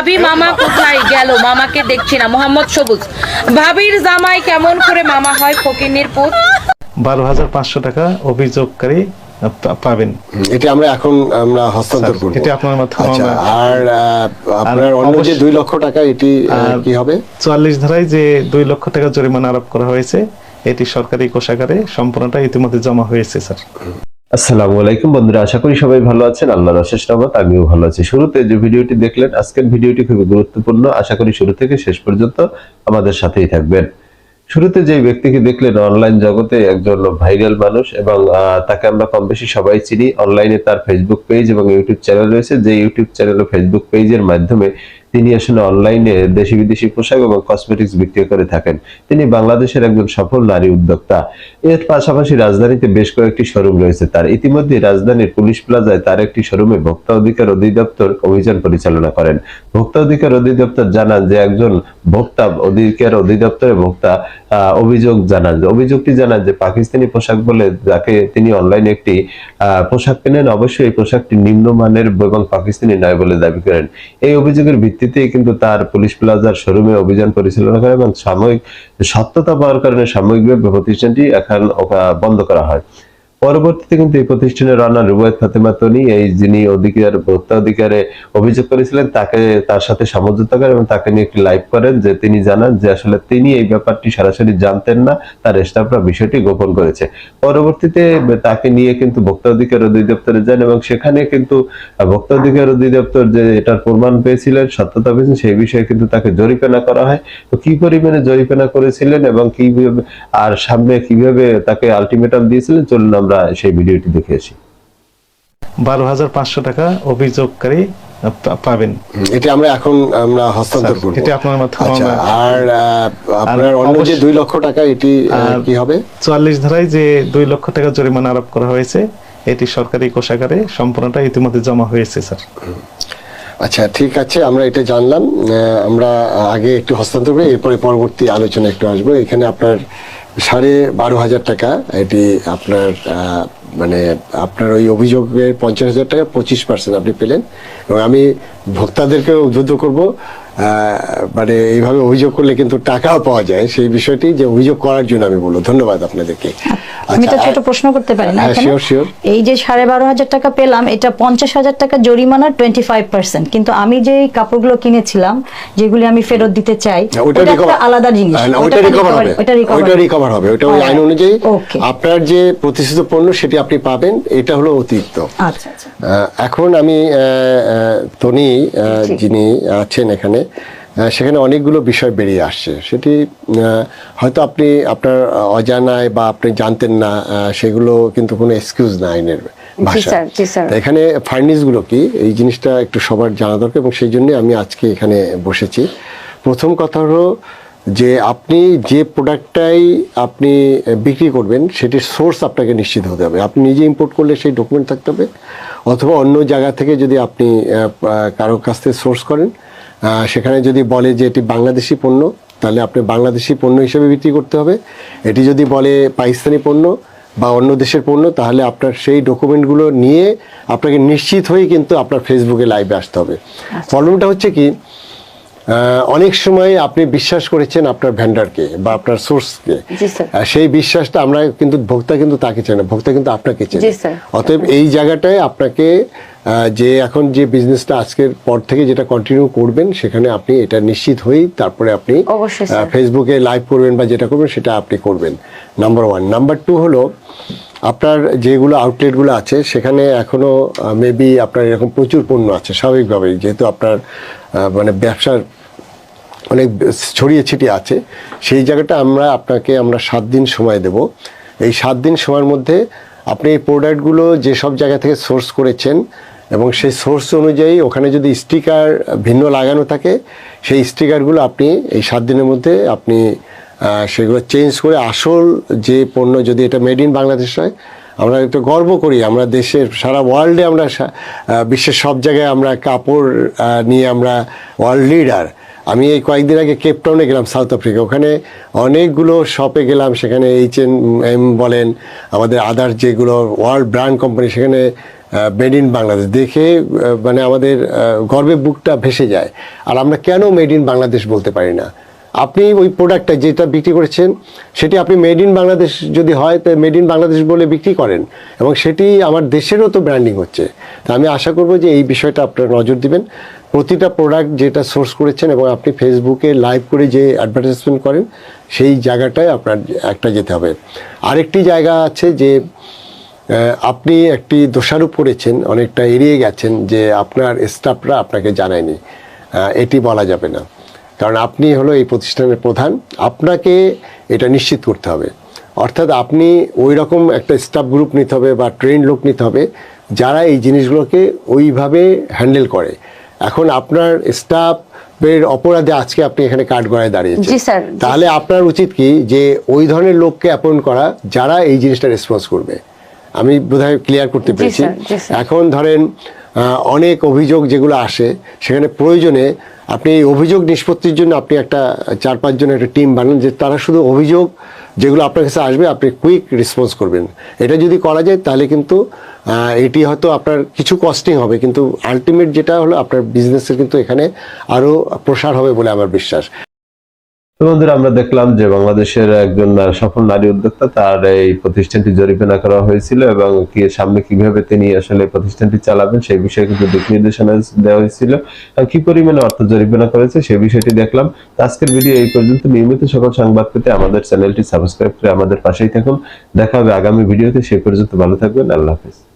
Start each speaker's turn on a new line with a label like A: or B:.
A: ভাবি মামা কোথায় গেল? মামাকে দেখছি না। মোহাম্মদ সবুজ। ভাবির জামাই কেমন করে মামা হয় ফকিন্নির পুত
B: বারো হাজার পাঁচশো টাকা অভিযোগকারী পাবেন।
C: এটি আমরা এখন আমরা হস্তান্তর করব।
B: এটি আপনার মাধ্যমে
C: আচ্ছা আর আহ, আপনার অন্য যে
B: অবশ্যই-
C: দুই লক্ষ টাকা এটি কি হবে?
B: চুয়াল্লিশ ধারায় যে দুই লক্ষ টাকা জরিমানা আরোপ করা হয়েছে এটি সরকারি কোষাগারে সম্পূর্ণটা ইতিমধ্যে জমা হয়েছে স্যার।
D: আসসালামু আলাইকুম বন্ধুরা, আশা করি সবাই ভালো আছেন। আল্লাহর অশেষ রহমত, আমিও ভালো আছি। শুরুতে যে ভিডিওটি দেখলেন, আজকের ভিডিওটি খুবই গুরুত্বপূর্ণ। আশা করি শুরু থেকে শেষ পর্যন্ত আমাদের সাথেই থাকবেন। শুরুতে যে ব্যক্তিকে দেখলেন, অনলাইন জগতে একজন ভাইরাল মানুষ এবং তাকে আমরা কম বেশি সবাই চিনি। অনলাইনে তার ফেসবুক পেজ এবং ইউটিউব চ্যানেল রয়েছে। যে ইউটিউব চ্যানেল ও ফেসবুক পেজের মাধ্যমে তিনি আসলে অনলাইনে দেশি বিদেশি পোশাক এবং কসমেটিক্স বিক্রি করে থাকেন। তিনি বাংলাদেশের একজন সফল নারী উদ্যোক্তা। এর পাশাপাশি রাজধানীতে বেশ কয়েকটি শোরুম রয়েছে। তার ইতিমধ্যে রাজধানীর পুলিশ প্লাজায় তার একটি শোরুমে ভোক্তা অধিকার অধিদপ্তর অভিযান পরিচালনা করেন। ভোক্তা অধিকার অধিদপ্তর জানান যে একজন ভোক্তা অধিকার অধিদপ্তরে ভোক্তা অভিযোগ জানান অভিযোগটি জানান যে পাকিস্তানি পোশাক বলে যাকে তিনি অনলাইনে একটি পোশাক কেনেন, অবশ্যই এই পোশাকটি নিম্নমানের এবং পাকিস্তানি নয় বলে দাবি করেন। এই অভিযোগের ভিত্তিতে কিন্তু তার পুলিশ প্লাজার শোরুমে অভিযান পরিচালনা করে এবং সাময়িক সত্যতা পাওয়ার কারণে সাময়িকভাবে প্রতিষ্ঠানটি এখন বন্ধ করা হয়। পরবর্তীতে কিন্তু এই প্রতিষ্ঠানের রানা রুবায়ত ফাতেমা তনি, এই যিনি অধিকার, ভোক্তা অধিকারে অভিযোগ করেছিলেন, তাকে, তার সাথে সমঝোতা করেন এবং তাকে নিয়ে একটি লাইভ করেন যে তিনি জানান যে আসলে তিনি এই ব্যাপারটি সরাসরি জানতেন না, তার স্টাফরা বিষয়টি গোপন করেছে। পরবর্তীতে তাকে নিয়ে কিন্তু ভোক্তা অধিকার অধিদপ্তরে যান এবং সেখানে কিন্তু ভোক্তা অধিকার অধিদপ্তর যে এটার প্রমাণ পেয়েছিলেন, সত্যতা পেয়েছেন, সেই বিষয়ে কিন্তু তাকে জরিমানা করা হয়। তো কি পরিমাণে জরিমানা করেছিলেন এবং কীভাবে, আর সামনে কীভাবে তাকে আলটিমেটাম দিয়েছিলেন, চলুন আমরা সেই ভিডিওটি দেখে আসি
B: বারো হাজার পাঁচশো টাকা অভিযোগকারী পাবেন।
C: এটি আমরা এখন আমরা হস্তান্তর করব।
B: এটি আপনার মাধ্যমে
C: আচ্ছা আর আপনার অন্য যে
B: অবশ্যই-
C: দুই লক্ষ টাকা এটি কি হবে?
B: চুয়াল্লিশ ধারায় যে দুই লক্ষ টাকা জরিমানা আরোপ করা হয়েছে এটি সরকারি কোষাগারে সম্পূর্ণটা ইতিমধ্যে জমা হয়েছে স্যার।
C: আচ্ছা ঠিক আছে আমরা এটা জানলাম। আহ, আমরা আগে একটু হস্তান্তর করি এরপরে পরবর্তী আলোচনা একটু আসব। এখানে আপনার সাড়ে বারো হাজার টাকা, এটি আপনার মানে আপনার ওই অভিযোগের পঞ্চাশ হাজার টাকা, পঁচিশ পার্সেন্ট আপনি পেলেন। এবং আমি ভোক্তাদেরকে উদ্বুদ্ধ করব। মানে এইভাবে অভিযোগ করলে কিন্তু টাকাও পাওয়া যায়। সেই বিষয়টি যে অভিযোগ করার জন্য আমি বলব। ধন্যবাদ আপনাদেরকে।
E: আমি তো
C: আচ্ছা,
E: ছোট প্রশ্ন করতে পারি না
C: হ্যাঁ.
E: এই যে সাড়ে বারো হাজার টাকা পেলাম এটা পঞ্চাশ হাজার টাকা জরিমানা টোয়েন্টি ফাইভ পার্সেন্ট কিন্তু আমি যে কাপড়গুলো কিনেছিলাম যেগুলি আমি ফেরত দিতে চাই
C: ওটা
E: ওটা একটা আলাদা জিনিস।
C: হ্যাঁ,
E: ওটা
C: রিকভার হবে।
E: ওটা
C: রিকভার হবে। ওটা ওই আইন অনুযায়ী আপনার যে প্রতিষ্ঠিত পণ্য সেটি আপনি পাবেন এটা হলো অতিরিক্ত।
E: আচ্ছা আচ্ছা।
C: এখন আমি তনি। যিনি আছেন এখানে সেখানে অনেকগুলো বিষয় বেরিয়ে আসছে। সেটি হয়তো আপনি আপনার অজানায় বা আপনি জানতেন না সেগুলো কিন্তু কোনো এক্সকিউজ না আইনের ভাষা এখানে ফার্নিশগুলো কি? এই জিনিসটা একটু সবার জানা দরকার এবং সেই জন্য আমি আজকে এখানে বসেছি। প্রথম কথা হলো যে আপনি যে প্রোডাক্টটাই আপনি বিক্রি করবেন সেটির সোর্স আপনাকে নিশ্চিত হতে হবে। আপনি নিজে ইম্পোর্ট করলে সেই ডকুমেন্ট থাকতে হবে অথবা অন্য জায়গা থেকে যদি আপনি আহ, আহ, কারও কাছ থেকে সোর্স করেন সেখানে যদি বলে যে এটি বাংলাদেশি পণ্য তাহলে আপনি বাংলাদেশি পণ্য হিসেবে বিক্রি করতে হবে। এটি যদি বলে পাকিস্তানি পণ্য বা অন্য দেশের পণ্য তাহলে আপনার সেই ডকুমেন্টগুলো নিয়ে আপনাকে নিশ্চিত হয়েই কিন্তু আপনার ফেসবুকে লাইভে আসতে হবে। প্রবলেমটা হচ্ছে কি অনেক সময় আপনি বিশ্বাস করেছেন আপনার ভেন্ডারকে বা আপনার সোর্সকে। সেই বিশ্বাসটা আমরা কিন্তু ভোক্তা কিন্তু তাকে চাই না ভোক্তা কিন্তু আপনাকে চাই অতএব এই জায়গাটায় আপনাকে যে এখন যে বিজনেসটা আজকের পর থেকে যেটা কন্টিনিউ করবেন সেখানে আপনি এটা নিশ্চিত হয়েই তারপরে আপনি
E: অবশ্যই,
C: ফেসবুকে লাইভ করবেন বা যেটা করবেন সেটা আপনি করবেন। নাম্বার ওয়ান নাম্বার টু হলো আপনার যেগুলো আউটলেটগুলো আছে সেখানে এখনও মেবি আপনার এরকম প্রচুর পণ্য আছে স্বাভাবিকভাবেই। যেহেতু আপনার মানে ব্যবসার অনেক ছড়িয়ে ছিটিয়ে আছে সেই জায়গাটা আমরা আপনাকে আমরা সাত দিন সময় দেব। এই সাত দিন সময়ের মধ্যে আপনি এই প্রোডাক্টগুলো যেসব জায়গা থেকে সোর্স করেছেন এবং সেই সোর্স অনুযায়ী ওখানে যদি স্টিকার ভিন্ন লাগানো থাকে, সেই স্টিকারগুলো আপনি এই সাত দিনের মধ্যে আপনি সেগুলো চেঞ্জ করে আসল যে পণ্য যদি এটা মেড ইন বাংলাদেশ হয়, আমরা একটু গর্ব করি। আমরা দেশের, সারা ওয়ার্ল্ডে আমরা বিশ্বের সব জায়গায় আমরা কাপড় নিয়ে আমরা ওয়ার্ল্ড লিডার আমি এই কয়েকদিন আগে কেপটাউনে গেলাম সাউথ আফ্রিকা ওখানে অনেকগুলো শপে গেলাম, সেখানে এইচ এন এম বলেন, আমাদের আদার্স যেগুলো ওয়ার্ল্ড ব্র্যান্ড কোম্পানি সেখানে মেড ইন বাংলাদেশ দেখে মানে আমাদের গর্বে বুকটা ভেসে যায়। আর আমরা কেন মেড ইন বাংলাদেশ বলতে পারি না? আপনি ওই প্রোডাক্টটা যেটা বিক্রি করেছেন, সেটি আপনি মেড ইন বাংলাদেশ যদি হয়, তো মেড ইন বাংলাদেশ বলে বিক্রি করেন এবং সেটি আমার দেশেরও তো ব্র্যান্ডিং হচ্ছে। তা আমি আশা করব যে এই বিষয়টা আপনারা নজর দিবেন। প্রতিটা প্রোডাক্ট যেটা সোর্স করেছেন এবং আপনি ফেসবুকে লাইভ করে যে অ্যাডভার্টাইজমেন্ট করেন, সেই জায়গাটায় আপনার একটা যেতে হবে। আরেকটি জায়গা আছে যে আপনি একটি দোষারোপ করেছেন, অনেকটা এড়িয়ে গেছেন যে আপনার স্টাফরা আপনাকে জানায়নি। এটি বলা যাবে না। কারণ আপনি হলো এই প্রতিষ্ঠানের প্রধান। আপনাকে এটা নিশ্চিত করতে হবে। অর্থাৎ আপনি ওই রকম একটা স্টাফ গ্রুপ নিতে হবে বা ট্রেন লোক নিতে হবে যারা এই জিনিসগুলোকে ওইভাবে হ্যান্ডেল করে। এখন আপনার স্টাফ স্টাফের অপরাধে আজকে আপনি এখানে কাঠ গড়ায় দাঁড়িয়েছেন। তাহলে আপনার উচিত কি যে ওই ধরনের লোককে অ্যাপয়েন্ট করা যারা এই জিনিসটা রেসপন্স করবে? আমি বোধহয় ক্লিয়ার করতে পেরেছি। এখন ধরেন অনেক অভিযোগ যেগুলো আসে সেখানে প্রয়োজনে আপনি এই অভিযোগ নিষ্পত্তির জন্য আপনি একটা চার পাঁচজনের একটা টিম বানান যে তারা শুধু অভিযোগ যেগুলো আপনার কাছে আসবে, আপনি কুইক রেসপন্স করবেন। এটা যদি করা যায় তাহলে কিন্তু এটি হয়তো আপনার কিছু কস্টিং হবে, কিন্তু আলটিমেট যেটা হলো আপনার বিজনেসের কিন্তু এখানে আরও প্রসার হবে বলে আমার বিশ্বাস।
D: বন্ধুরা, আমরা দেখলাম যে বাংলাদেশের একজন সফল নারী উদ্যোক্তা তার এই প্রতিষ্ঠানটি জরিমানা করা হয়েছিল এবং কি সামনে কীভাবে তিনি আসলে প্রতিষ্ঠানটি চালাবেন সেই বিষয়ে কিন্তু দিক নির্দেশনা দেওয়া হয়েছিল। কি পরিমাণে অর্থ জরিমানা করেছে সেই বিষয়টি দেখলাম। আজকের ভিডিও এই পর্যন্ত। নিয়মিত সকল সংবাদ পেতে আমাদের চ্যানেলটি সাবস্ক্রাইব করে আমাদের পাশেই থাকুন। দেখা হবে আগামী ভিডিওতে। সেই পর্যন্ত ভালো থাকবেন। আল্লাহ হাফিজ।